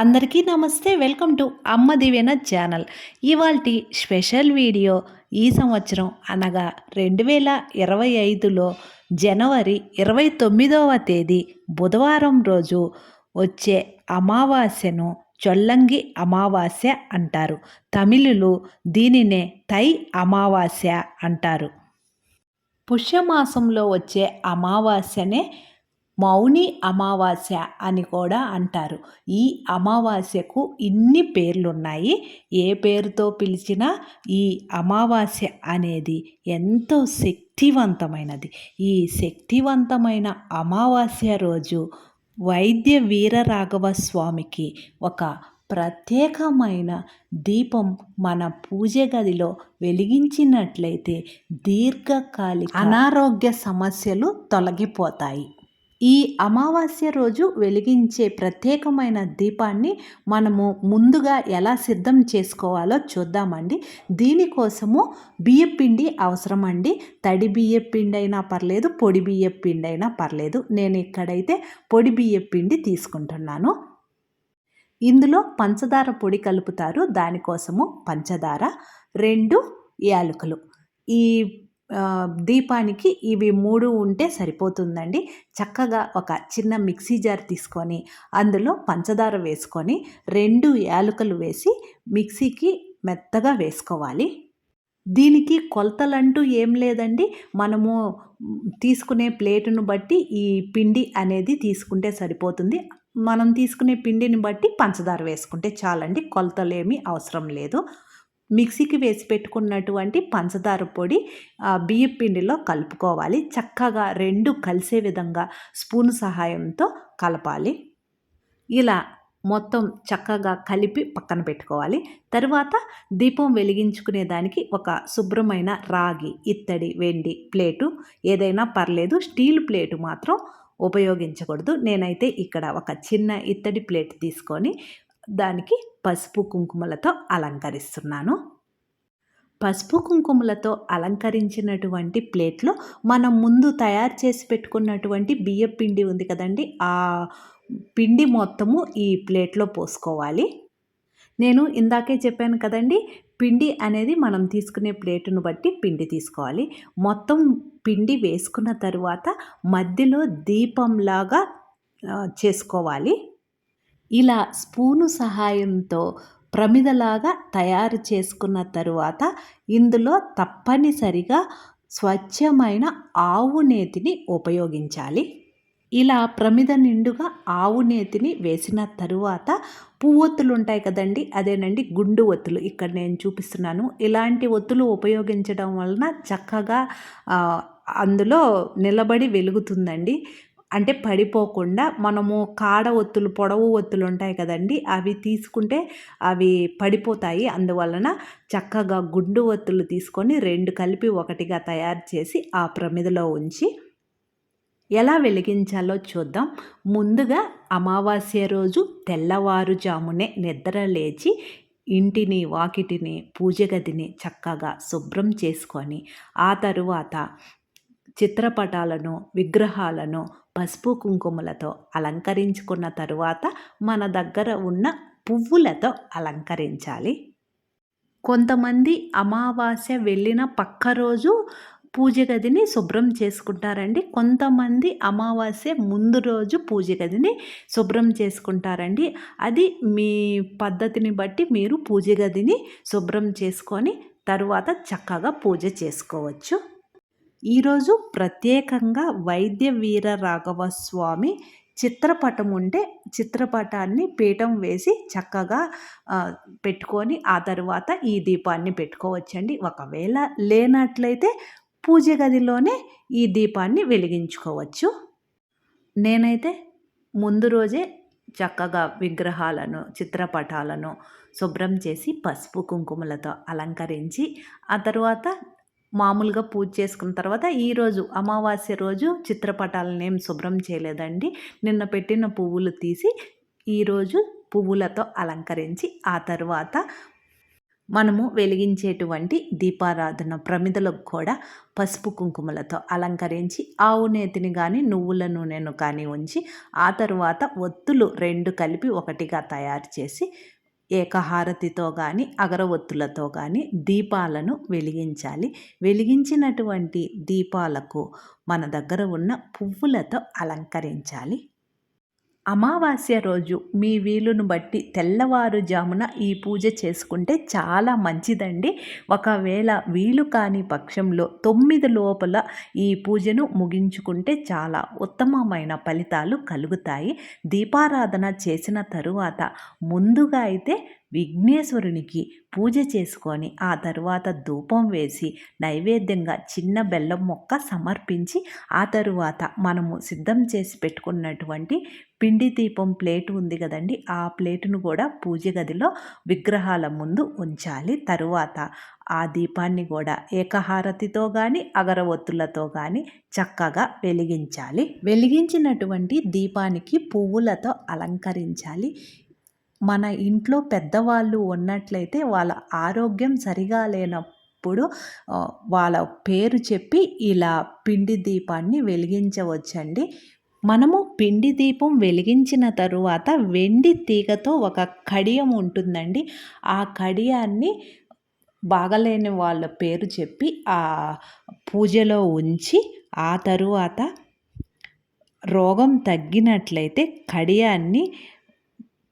అందరికీ నమస్తే. Welcome to Amma Divyana channel. ఇవాల్టి స్పెషల్ వీడియో ఈ సంవత్సరం అనగా రెండు వేల ఇరవై ఐదులో జనవరి ఇరవై తొమ్మిదవ తేదీ బుధవారం రోజు వచ్చే అమావాస్యను చొల్లంగి అమావాస్య అంటారు. తమిళులు దీనినే తై అమావాస్య అంటారు. పుష్యమాసంలో వచ్చే అమావాస్యనే మౌని అమావాస్య అని కూడా అంటారు. ఈ అమావాస్యకు ఇన్ని పేర్లున్నాయి. ఏ పేరుతో పిలిచినా ఈ అమావాస్య అనేది ఎంతో శక్తివంతమైనది. ఈ శక్తివంతమైన అమావాస్య రోజు వైద్య వీరరాఘవ స్వామికి ఒక ప్రత్యేకమైన దీపం మన పూజ గదిలో వెలిగించినట్లయితే దీర్ఘకాలిక అనారోగ్య సమస్యలు తొలగిపోతాయి. ఈ అమావాస్య రోజు వెలిగించే ప్రత్యేకమైన దీపాన్ని మనము ముందుగా ఎలా సిద్ధం చేసుకోవాలో చూద్దామండి. దీనికోసము బియ్యపిండి అవసరం అండి తడి బియ్యపిండి అయినా పర్లేదు పొడి బియ్యపిండి అయినా పర్లేదు. నేను ఇక్కడైతే పొడి బియ్యపిండి తీసుకుంటున్నాను. ఇందులో పంచదార పొడి కలుపుతారు. దానికోసము పంచదార రెండు యాలకులు. ఈ దీపానికి ఇవి మూడు ఉంటే సరిపోతుందండి. చక్కగా ఒక చిన్న మిక్సీ జార్ తీసుకొని అందులో పంచదార వేసుకొని రెండు యాలకులు వేసి మిక్సీకి మెత్తగా వేసుకోవాలి. దీనికి కొలతలంటూ ఏం లేదండి. మనము తీసుకునే ప్లేటును బట్టి ఈ పిండి అనేది తీసుకుంటే సరిపోతుంది. మనం తీసుకునే పిండిని బట్టి పంచదార వేసుకుంటే చాలండి. కొలతలేమీ అవసరం లేదు. మిక్సీకి వేసి పెట్టుకున్నటువంటి పంచదార పొడి బియ్య పిండిలో కలుపుకోవాలి. చక్కగా రెండు కలిసే విధంగా స్పూన్ సహాయంతో కలపాలి. ఇలా మొత్తం చక్కగా కలిపి పక్కన పెట్టుకోవాలి. తరువాత దీపం వెలిగించుకునే దానికి ఒక శుభ్రమైన రాగి ఇత్తడి వెండి ప్లేటు ఏదైనా పర్లేదు స్టీల్ ప్లేటు మాత్రం ఉపయోగించకూడదు. నేనైతే ఇక్కడ ఒక చిన్న ఇత్తడి ప్లేట్ తీసుకొని దానికి పసుపు కుంకుమలతో అలంకరిస్తున్నాను. పసుపు కుంకుమలతో అలంకరించినటువంటి ప్లేట్లో మనం ముందు తయారు చేసి పెట్టుకున్నటువంటి బియ్య పిండి ఉంది కదండి ఆ పిండి మొత్తము ఈ ప్లేట్లో పోసుకోవాలి. నేను ఇందాకే చెప్పాను కదండి పిండి అనేది మనం తీసుకునే ప్లేటును బట్టి పిండి తీసుకోవాలి. మొత్తం పిండి వేసుకున్న తరువాత మధ్యలో దీపంలాగా చేసుకోవాలి. ఇలా స్పూను సహాయంతో ప్రమిదలాగా తయారు చేసుకున్న తరువాత ఇందులో తప్పనిసరిగా స్వచ్ఛమైన ఆవు నేతిని ఉపయోగించాలి. ఇలా ప్రమిద నిండుగా ఆవు నేతిని వేసిన తరువాత పువ్వొత్తులు ఉంటాయి కదండి అదేనండి గుండు ఒత్తులు. ఇక్కడ నేను చూపిస్తున్నాను. ఇలాంటి ఒత్తులు ఉపయోగించడం వలన చక్కగా అందులో నిలబడి వెలుగుతుందండి. అంటే పడిపోకుండా మనము కాడ ఒత్తులు పొడవు ఒత్తులు ఉంటాయి కదండి అవి తీసుకుంటే అవి పడిపోతాయి. అందువలన చక్కగా గుండు ఒత్తులు తీసుకొని రెండు కలిపి ఒకటిగా తయారు చేసి ఆ ప్రమిదలో ఉంచి ఎలా వెలిగించాలో చూద్దాం. ముందుగా అమావాస్య రోజు తెల్లవారుజామునే నిద్ర లేచి ఇంటిని వాకిటిని పూజ గదిని చక్కగా శుభ్రం చేసుకొని ఆ తరువాత చిత్రపటాలను విగ్రహాలను పసుపు కుంకుమలతో అలంకరించుకున్న తరువాత మన దగ్గర ఉన్న పువ్వులతో అలంకరించాలి. కొంతమంది అమావాస్య వెళ్ళిన పక్క రోజు పూజ గదిని శుభ్రం చేసుకుంటారండి. కొంతమంది అమావాస్య ముందు రోజు పూజ గదిని శుభ్రం చేసుకుంటారండి. అది మీ పద్ధతిని బట్టి మీరు పూజ గదిని శుభ్రం చేసుకొని తరువాత చక్కగా పూజ చేసుకోవచ్చు. ఈరోజు ప్రత్యేకంగా వైద్య వీర రాఘవ స్వామి చిత్రపటం ఉంటే చిత్రపటాన్ని పీఠం వేసి చక్కగా పెట్టుకొని ఆ తర్వాత ఈ దీపాన్ని పెట్టుకోవచ్చండి. ఒకవేళ లేనట్లయితే పూజ గదిలోనే ఈ దీపాన్ని వెలిగించుకోవచ్చు. నేనైతే ముందు రోజే చక్కగా విగ్రహాలను చిత్రపటాలను శుభ్రం చేసి పసుపు కుంకుమలతో అలంకరించి ఆ తర్వాత మామూలుగా పూజ చేసుకున్న తర్వాత ఈరోజు అమావాస్య రోజు చిత్రపటాలను ఏం శుభ్రం చేయలేదండి. నిన్న పెట్టిన పువ్వులు తీసి ఈరోజు పువ్వులతో అలంకరించి ఆ తర్వాత మనము వెలిగించేటువంటి దీపారాధన ప్రమిదలకు కూడా పసుపు కుంకుమలతో అలంకరించి ఆవు నేతిని కానీ నువ్వుల నూనెను కానీ ఉంచి ఆ తరువాత ఒత్తులు రెండు కలిపి ఒకటిగా తయారు చేసి ఏకహారతితో కానీ అగరవత్తులతో కానీ దీపాలను వెలిగించాలి. వెలిగించినటువంటి దీపాలకు మన దగ్గర ఉన్న పువ్వులతో అలంకరించాలి. అమావాస్య రోజు మీ వీలును బట్టి తెల్లవారుజామున ఈ పూజ చేసుకుంటే చాలా మంచిదండి. ఒకవేళ వీలు కాని పక్షంలో తొమ్మిది లోపల ఈ పూజను ముగించుకుంటే చాలా ఉత్తమమైన ఫలితాలు కలుగుతాయి. దీపారాధన చేసిన తరువాత ముందుగా అయితే విఘ్నేశ్వరునికి పూజ చేసుకొని ఆ తరువాత ధూపం వేసి నైవేద్యంగా చిన్న బెల్లం మొక్క సమర్పించి ఆ తరువాత మనము సిద్ధం చేసి పెట్టుకున్నటువంటి పిండి దీపం ప్లేట్ ఉంది కదండి ఆ ప్లేటును కూడా పూజ గదిలో విగ్రహాల ముందు ఉంచాలి. తరువాత ఆ దీపాన్ని కూడా ఏకహారతితో కానీ అగరవత్తులతో కానీ చక్కగా వెలిగించాలి. వెలిగించినటువంటి దీపానికి పువ్వులతో అలంకరించాలి. మన ఇంట్లో పెద్దవాళ్ళు ఉన్నట్లయితే వాళ్ళ ఆరోగ్యం సరిగా లేనప్పుడు వాళ్ళ పేరు చెప్పి ఇలా పిండి దీపాన్ని వెలిగించవచ్చండి. మనము పిండి దీపం వెలిగించిన తరువాత వెండి తీగతో ఒక కడియం ఉంటుందండి. ఆ కడియాన్ని బాగలేని వాళ్ళ పేరు చెప్పి ఆ పూజలో ఉంచి ఆ తరువాత రోగం తగ్గినట్లయితే కడియాన్ని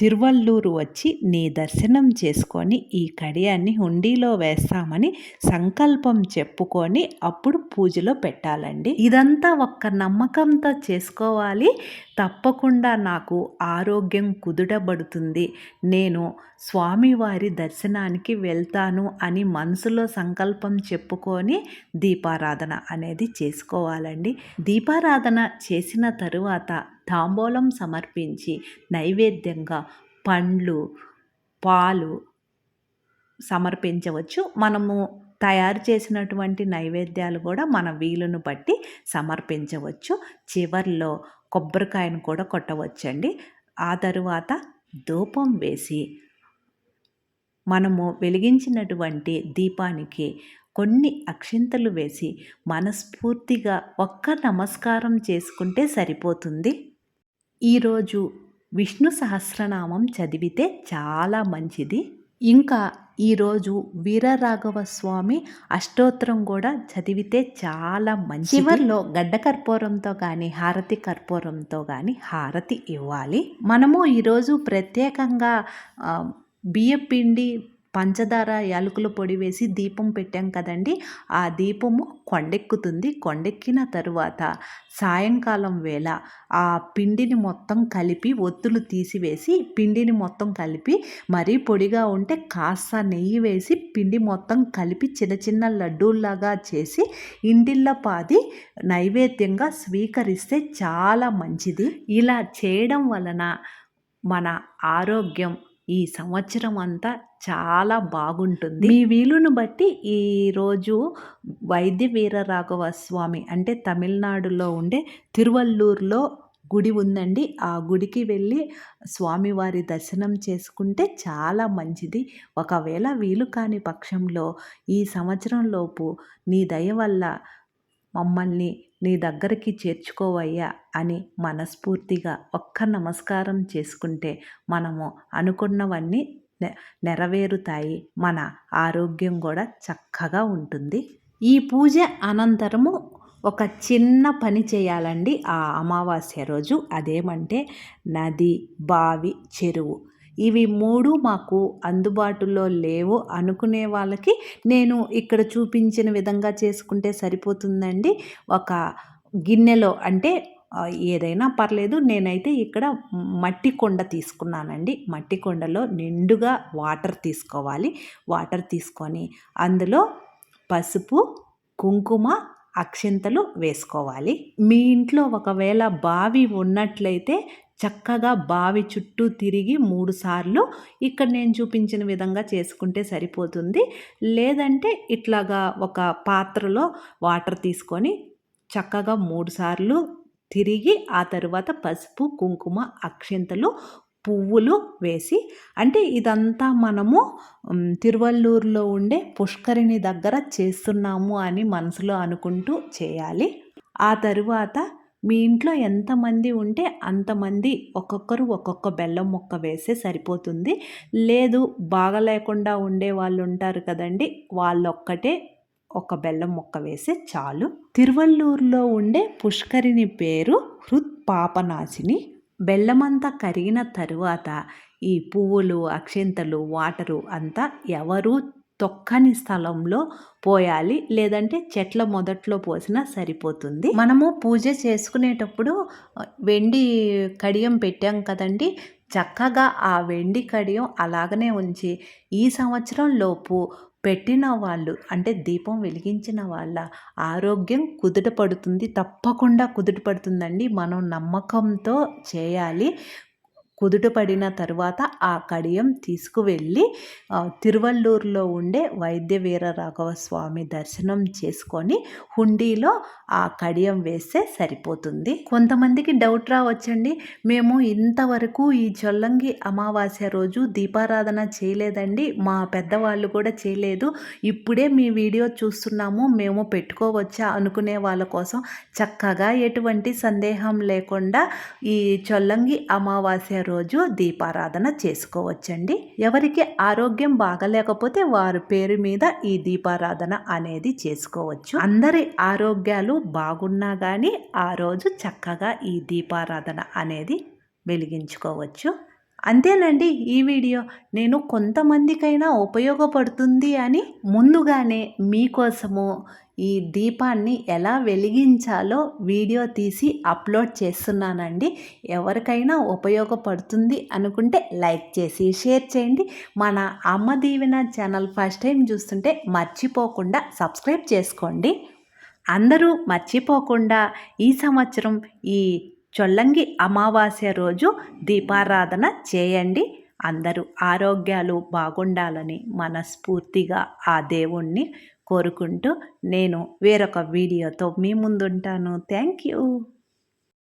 తిరువల్లూరు వచ్చి నీ దర్శనం చేసుకొని ఈ కడియాన్ని హుండీలో వేస్తామని సంకల్పం చెప్పుకొని అప్పుడు పూజలో పెట్టాలండి. ఇదంతా ఒక్క నమ్మకంతో చేసుకోవాలి. తప్పకుండా నాకు ఆరోగ్యం కుదుటబడుతుంది. నేను స్వామివారి దర్శనానికి వెళ్తాను అని మనసులో సంకల్పం చెప్పుకొని దీపారాధన అనేది చేసుకోవాలండి. దీపారాధన చేసిన తరువాత తాంబూలం సమర్పించి నైవేద్యంగా పండ్లు పాలు సమర్పించవచ్చు. మనము తయారు చేసినటువంటి నైవేద్యాలు కూడా మన వీలును బట్టి సమర్పించవచ్చు. చివర్లో కొబ్బరికాయను కూడా కొట్టవచ్చండి. ఆ తరువాత ధూపం వేసి మనము వెలిగించినటువంటి దీపానికి కొన్ని అక్షింతలు వేసి మనస్ఫూర్తిగా ఒక్క నమస్కారం చేసుకుంటే సరిపోతుంది. ఈరోజు విష్ణు సహస్రనామం చదివితే చాలా మంచిది. ఇంకా ఈరోజు వీరరాఘవ స్వామి అష్టోత్తరం కూడా చదివితే చాలా మంచి చివరిలో గడ్డ కర్పూరంతో కానీ హారతి కర్పూరంతో కానీ హారతి ఇవ్వాలి. మనము ఈరోజు ప్రత్యేకంగా బియ్యపిండి పంచదార యాలకుల పొడి వేసి దీపం పెట్టాం కదండి. ఆ దీపము కొండెక్కుతుంది. కొండెక్కిన తరువాత సాయంకాలం వేళ ఆ పిండిని మొత్తం కలిపి ఒత్తులు తీసివేసి పిండిని మొత్తం కలిపి మరీ పొడిగా ఉంటే కాస్త నెయ్యి వేసి పిండి మొత్తం కలిపి చిన్న చిన్న లడ్డూల్లాగా చేసి ఇంటిళ్ళ పాది నైవేద్యంగా స్వీకరిస్తే చాలా మంచిది. ఇలా చేయడం వలన మన ఆరోగ్యం ఈ సంవత్సరం అంతా చాలా బాగుంటుంది. మీ వీలును బట్టి ఈరోజు వైద్య వీరరాఘవ స్వామి అంటే తమిళనాడులో ఉండే తిరువల్లూరులో గుడి ఉందండి. ఆ గుడికి వెళ్ళి స్వామివారి దర్శనం చేసుకుంటే చాలా మంచిది. ఒకవేళ వీలు కాని పక్షంలో ఈ సంవత్సరంలోపు నీ దయ వల్ల మమ్మల్ని నీ దగ్గరికి చేర్చుకోవయ్యా అని మనస్ఫూర్తిగా ఒక్క నమస్కారం చేసుకుంటే మనము అనుకున్నవన్నీ నెరవేరుతాయి. మన ఆరోగ్యం కూడా చక్కగా ఉంటుంది. ఈ పూజ అనంతరము ఒక చిన్న పని చేయాలండి ఆ అమావాస్య రోజు. అదేమంటే నది బావి చెరువు. ఇవి మూడు మాకు అందుబాటులో లేవు అనుకునే వాళ్ళకి నేను ఇక్కడ చూపించిన విధంగా చేసుకుంటే సరిపోతుందండి. ఒక గిన్నెలో అంటే ఏదైనా పర్లేదు నేనైతే ఇక్కడ మట్టి కొండ తీసుకున్నానండి. మట్టి కొండలో నిండుగా వాటర్ తీసుకోవాలి. వాటర్ తీసుకొని అందులో పసుపు కుంకుమ అక్షింతలు వేసుకోవాలి. మీ ఇంట్లో ఒకవేళ బావి ఉన్నట్లయితే చక్కగా బావి చుట్టూ తిరిగి మూడు సార్లు ఇక్కడ నేను చూపించిన విధంగా చేసుకుంటే సరిపోతుంది. లేదంటే ఇట్లాగా ఒక పాత్రలో వాటర్ తీసుకొని చక్కగా మూడు సార్లు తిరిగి ఆ తర్వాత పసుపు కుంకుమ అక్షింతలు పువ్వులు వేసి అంటే ఇదంతా మనము తిరువల్లూరులో ఉండే పుష్కరిణి దగ్గర చేస్తున్నాము అని మనసులో అనుకుంటూ చేయాలి. ఆ తరువాత మీ ఇంట్లో ఎంతమంది ఉంటే అంతమంది ఒక్కొక్కరు ఒక్కొక్క బెల్లం ముక్క వేస్తే సరిపోతుంది. లేదు బాగా లేకుండా ఉండే వాళ్ళు ఉంటారు కదండి వాళ్ళొక్కటే ఒక బెల్లం ముక్క వేస్తే చాలు. తిరువల్లూరులో ఉండే పుష్కరిణి పేరు హృత్పాపనాశిని బెల్లమంతా కరిగిన తరువాత ఈ పువ్వులు అక్షింతలు వాటరు అంతా ఎవరు తొక్కని స్థలంలో పోయాలి లేదంటే చెట్ల మొదట్లో పోసినా సరిపోతుంది. మనము పూజ చేసుకునేటప్పుడు వెండి కడియం పెట్టాం కదండి. చక్కగా ఆ వెండి కడియం అలాగనే ఉంచి ఈ సంవత్సరం లోపు పెట్టిన వాళ్ళు అంటే దీపం వెలిగించిన వాళ్ళ ఆరోగ్యం కుదుట పడుతుంది. తప్పకుండా కుదుట పడుతుందండి. మనం నమ్మకంతో చేయాలి. కుదుటపడిన తర్వాత ఆ కడియం తీసుకువెళ్ళి తిరువల్లూరులో ఉండే వైద్య వీర రాఘవ స్వామి దర్శనం చేసుకొని హుండీలో ఆ కడియం వేస్తే సరిపోతుంది. కొంతమందికి డౌట్ రావచ్చండి. మేము ఇంతవరకు ఈ చొల్లంగి అమావాస్య రోజు దీపారాధన చేయలేదండి. మా పెద్దవాళ్ళు కూడా చేయలేదు. ఇప్పుడే మీ వీడియో చూస్తున్నాము. మేము పెట్టుకోవచ్చా అనుకునే వాళ్ళ కోసం. చక్కగా ఎటువంటి సందేహం లేకుండా ఈ చొల్లంగి అమావాస్య రోజు దీపారాధన చేసుకోవచ్చండి. ఎవరికి ఆరోగ్యం బాగలేకపోతే వారి పేరు మీద ఈ దీపారాధన అనేది చేసుకోవచ్చు. అందరి ఆరోగ్యాలు బాగున్నా కానీ ఆ రోజు చక్కగా ఈ దీపారాధన అనేది వెలిగించుకోవచ్చు. అంతేనండి ఈ వీడియో నేను కొంతమందికైనా ఉపయోగపడుతుంది అని ముందుగానే మీకోసము ఈ దీపాన్ని ఎలా వెలిగించాలో వీడియో తీసి అప్లోడ్ చేస్తున్నానండి. ఎవరికైనా ఉపయోగపడుతుంది అనుకుంటే లైక్ చేసి షేర్ చేయండి. మన అమ్మ దీవెన ఛానల్ ఫస్ట్ టైం చూస్తుంటే మర్చిపోకుండా సబ్స్క్రైబ్ చేసుకోండి. అందరూ మర్చిపోకుండా ఈ సంవత్సరం ఈ చొల్లంగి అమావాస్య రోజు దీపారాధన చేయండి. అందరూ ఆరోగ్యాలు బాగుండాలని మనస్ఫూర్తిగా ఆ దేవుణ్ణి కోరుకుంటూ నేను వేరొక వీడియోతో మీ ముందుంటాను. Thank you.